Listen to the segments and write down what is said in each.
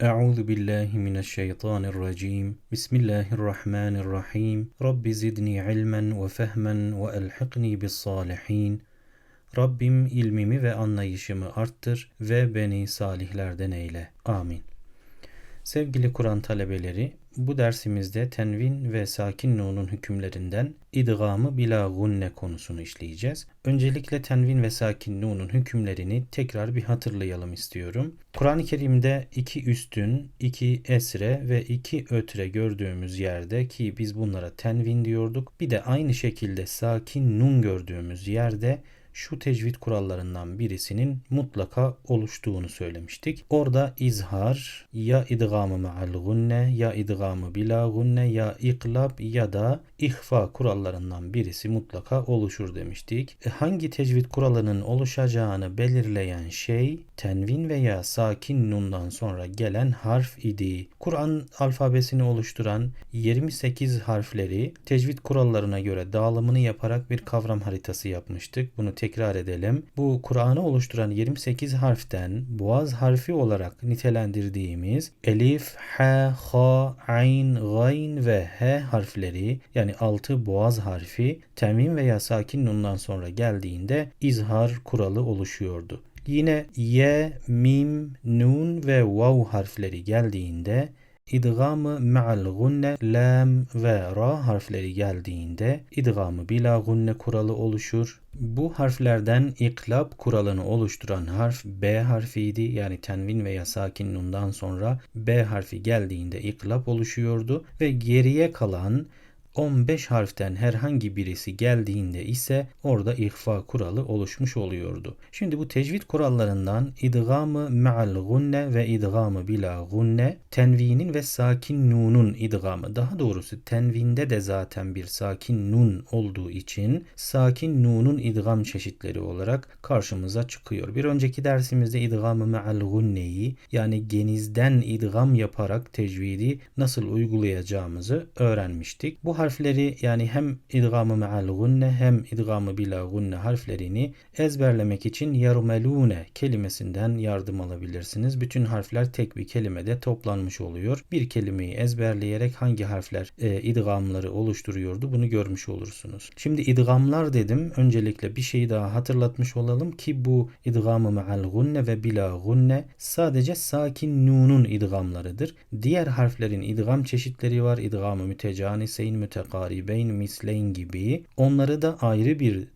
Euzu billahi mineşşeytanirracim. Bismillahirrahmanirrahim. Rabbi zidni ilmen ve fehmen ve elhikni bis salihin. Rabbim ilmimi ve anlayışımı arttır ve beni salihlerden eyle. Amin. Sevgili Kur'an talebeleri, bu dersimizde tenvin ve sakin nunun hükümlerinden idgamı bila gunne konusunu işleyeceğiz. Öncelikle tenvin ve sakin nunun hükümlerini tekrar bir hatırlayalım istiyorum. Kur'an-ı Kerim'de iki üstün, iki esre ve iki ötre gördüğümüz yerde ki biz bunlara tenvin diyorduk. Bir de aynı şekilde sakin nun gördüğümüz yerde şu tecvid kurallarından birisinin mutlaka oluştuğunu söylemiştik. Orada izhar ya idgamı ma'al gunne ya idgamı bila gunne ya iklab ya da ihfa kurallarından birisi mutlaka oluşur demiştik. E hangi tecvid kuralının oluşacağını belirleyen şey tenvin veya sakin nundan sonra gelen harf idi. Kur'an alfabesini oluşturan 28 harfleri tecvid kurallarına göre dağılımını yaparak bir kavram haritası yapmıştık. Bunu tekrar edelim. Bu Kur'an'ı oluşturan 28 harften boğaz harfi olarak nitelendirdiğimiz elif, ha, ha, ayn, gayn ve he harfleri yani 6 boğaz harfi temim veya sakin nundan sonra geldiğinde izhar kuralı oluşuyordu. Yine ye, mim, nun ve vav harfleri geldiğinde idgamı ma'al gunne, lam ve ra harfleri geldiğinde idgamı bila gunne kuralı oluşur. Bu harflerden iklab kuralını oluşturan harf B harfiydi. Yani tenvin veya sakin nundan sonra B harfi geldiğinde iklab oluşuyordu ve geriye kalan 15 harften herhangi birisi geldiğinde ise orada ihfa kuralı oluşmuş oluyordu. Şimdi bu tecvid kurallarından idgamı ma'al gunne ve idgamı bila gunne tenvinin ve sakin nunun idgamı daha doğrusu tenvinde de zaten bir sakin nun olduğu için sakin nunun idgam çeşitleri olarak karşımıza çıkıyor. Bir önceki dersimizde idgamı ma'al gunneyi yani genizden idgam yaparak tecvidi nasıl uygulayacağımızı öğrenmiştik. Bu harfleri yani hem idgamı me'al gunne hem idgamı bila gunne harflerini ezberlemek için yarmelune kelimesinden yardım alabilirsiniz. Bütün harfler tek bir kelimede toplanmış oluyor. Bir kelimeyi ezberleyerek hangi harfler e, idgamları oluşturuyordu bunu görmüş olursunuz. Şimdi idgamlar dedim. Öncelikle bir şeyi daha hatırlatmış olalım ki bu idgamı me'al gunne ve bila gunne sadece sakin nunun idgamlarıdır. Diğer harflerin idgam çeşitleri var. İdgamı mütecaniseyn, mütekaribeyn, misleyn gibi onları da ayrı bir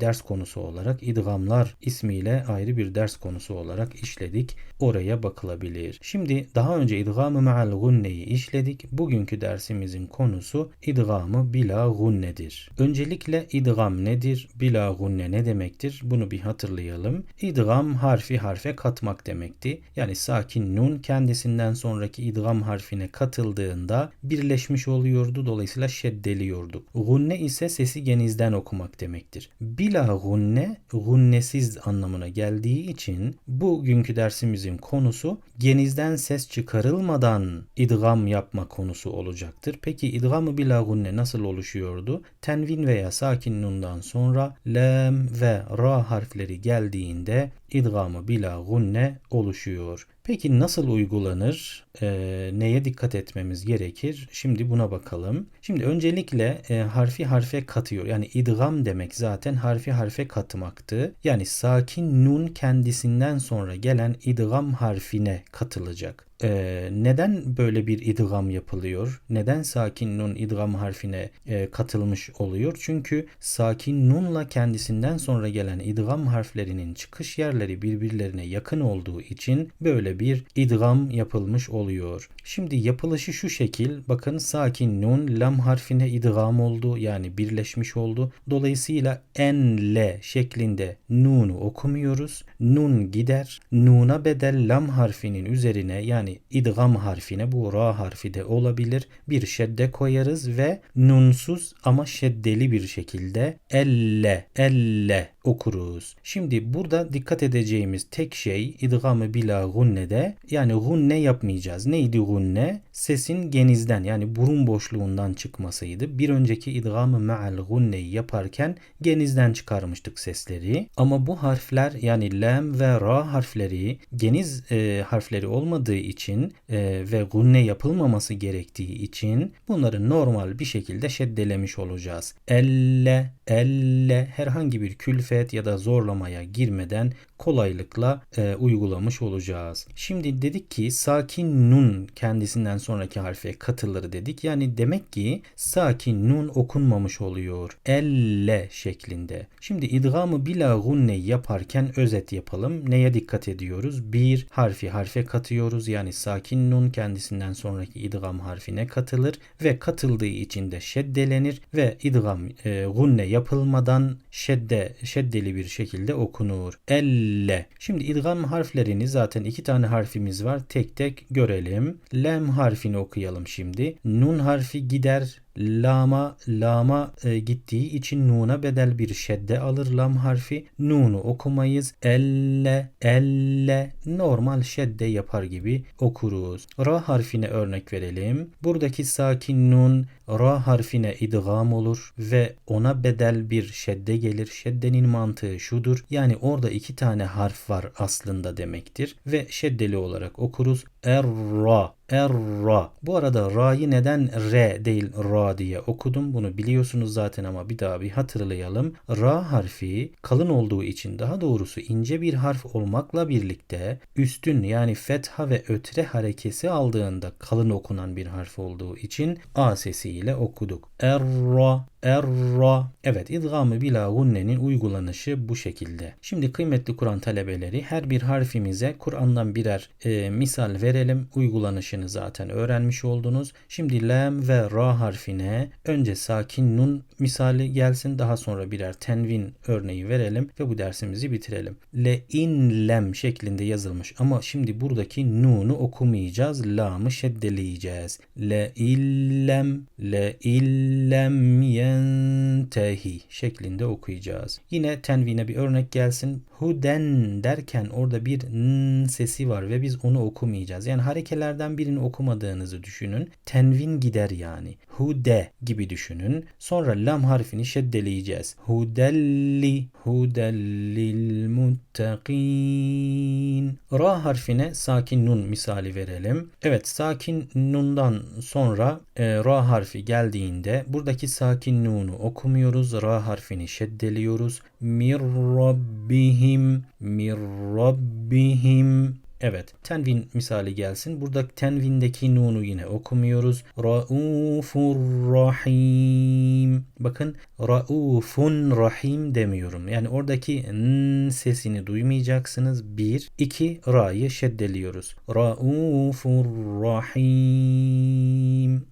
ders konusu olarak idgamlar ismiyle ayrı bir ders konusu olarak işledik. Oraya bakılabilir. Şimdi daha önce idgamı me'al gunneyi işledik. Bugünkü dersimizin konusu idgamı bila gunnedir. Öncelikle idgam nedir? Bila gunne ne demektir? Bunu bir hatırlayalım. İdgam harfi harfe katmak demekti. Yani sakin nun kendisinden sonraki idgam harfine katıldığında birleşmiş oluyordu. Dolayısıyla şeddeliyorduk. Gunne ise sesi genizden okumak demektir. Bila gunne, gunnesiz anlamına geldiği için bugünkü dersimizin konusu genizden ses çıkarılmadan idgam yapma konusu olacaktır. Peki idgamı bila gunne nasıl oluşuyordu? Tenvin veya sakin nundan sonra lam ve ra harfleri geldiğinde idgamı bila gunne oluşuyor. Peki nasıl uygulanır? E, neye dikkat etmemiz gerekir? Şimdi buna bakalım. Şimdi öncelikle e, harfi harfe katıyor. Yani idgam demek zaten harfi harfe katmaktı. Yani sakin nun kendisinden sonra gelen idgam harfine katılacak. Ee, neden böyle bir idgam yapılıyor? Neden sakin nun idgam harfine e, katılmış oluyor? Çünkü sakin nunla kendisinden sonra gelen idgam harflerinin çıkış yerleri birbirlerine yakın olduğu için böyle bir idgam yapılmış oluyor. Şimdi yapılışı şu şekil. Bakın sakin nun lam harfine idgam oldu. Yani birleşmiş oldu. Dolayısıyla en le şeklinde nunu okumuyoruz. Nun gider. Nuna bedel lam harfinin üzerine yani yani idgam harfine bu ra harfi de olabilir. Bir şedde koyarız ve nunsuz ama şeddeli bir şekilde elle elle okuruz. Şimdi burada dikkat edeceğimiz tek şey idgamı bila gunnede yani gunne yapmayacağız. Neydi gunne? Sesin genizden yani burun boşluğundan çıkmasıydı. Bir önceki idgamı ma'al gunneyi yaparken genizden çıkarmıştık sesleri. Ama bu harfler yani lam ve ra harfleri geniz e, harfleri olmadığı için e, ve gunne yapılmaması gerektiği için bunları normal bir şekilde şeddelemiş olacağız. Elle, elle herhangi bir külfet ya da zorlamaya girmeden kolaylıkla e, uygulamış olacağız. Şimdi dedik ki sakin nun kendisinden sonraki harfe katılır dedik. Yani demek ki sakin nun okunmamış oluyor. Elle şeklinde. Şimdi idgamı bila gunne yaparken özet yapalım. Neye dikkat ediyoruz? Bir harfi harfe katıyoruz. Yani sakin nun kendisinden sonraki idgam harfine katılır ve katıldığı için de şeddelenir ve idgam e, gunne yapılmadan şedde şeddeli bir şekilde okunur. Elle. Şimdi idgam harflerini zaten iki tane harfimiz var. Tek tek görelim. Lem harfini okuyalım şimdi. Nun harfi gider lama lama e, gittiği için nuna bedel bir şedde alır lam harfi. Nunu okumayız. Elle elle normal şedde yapar gibi okuruz. Ra harfine örnek verelim. Buradaki sakin nun ra harfine idgam olur ve ona bedel bir şedde gelir. Şeddenin mantığı şudur. Yani orada iki tane harf var aslında demektir ve şeddeli olarak okuruz. Er-ra Er-ra. Bu arada ra'yı neden re değil ra diye okudum. Bunu biliyorsunuz zaten ama bir daha bir hatırlayalım. Ra harfi kalın olduğu için daha doğrusu ince bir harf olmakla birlikte üstün yani fetha ve ötre harekesi aldığında kalın okunan bir harf olduğu için a sesiyle okuduk. Er-ra Erra. Evet idgamı bila gunnenin uygulanışı bu şekilde. Şimdi kıymetli Kur'an talebeleri her bir harfimize Kur'an'dan birer e, misal verelim. Uygulanışını zaten öğrenmiş oldunuz. Şimdi lam ve ra harfine önce sakin nun misali gelsin. Daha sonra birer tenvin örneği verelim ve bu dersimizi bitirelim. Le in lem şeklinde yazılmış ama şimdi buradaki nunu okumayacağız. Lamı şeddeleyeceğiz. Le illem le illem yen yentehi şeklinde okuyacağız. Yine tenvine bir örnek gelsin. Huden derken orada bir n sesi var ve biz onu okumayacağız. Yani harekelerden birini okumadığınızı düşünün. Tenvin gider yani. Hude gibi düşünün. Sonra lam harfini şeddeleyeceğiz. Hudelli hudellil muttakin. Ra harfine sakin nun misali verelim. Evet sakin nundan sonra e, ra harfi geldiğinde buradaki sakin nunu okumuyoruz. Ra harfini şeddeliyoruz. Mir rabbihim mir rabbihim Evet. Tenvin misali gelsin. Burada tenvindeki nunu yine okumuyoruz. Raufur rahim. Bakın raufun rahim demiyorum. Yani oradaki n sesini duymayacaksınız. Bir. iki Ra'yı şeddeliyoruz. Raufur rahim.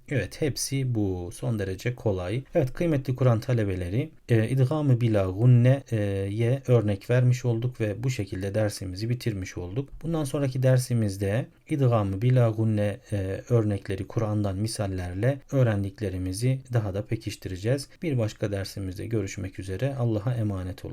Evet hepsi bu. Son derece kolay. Evet kıymetli Kur'an talebeleri e, idgamı bila gunne'ye örnek vermiş olduk ve bu şekilde dersimizi bitirmiş olduk. Bundan sonraki dersimizde idgamı bila gunne e, örnekleri Kur'an'dan misallerle öğrendiklerimizi daha da pekiştireceğiz. Bir başka dersimizde görüşmek üzere. Allah'a emanet olun.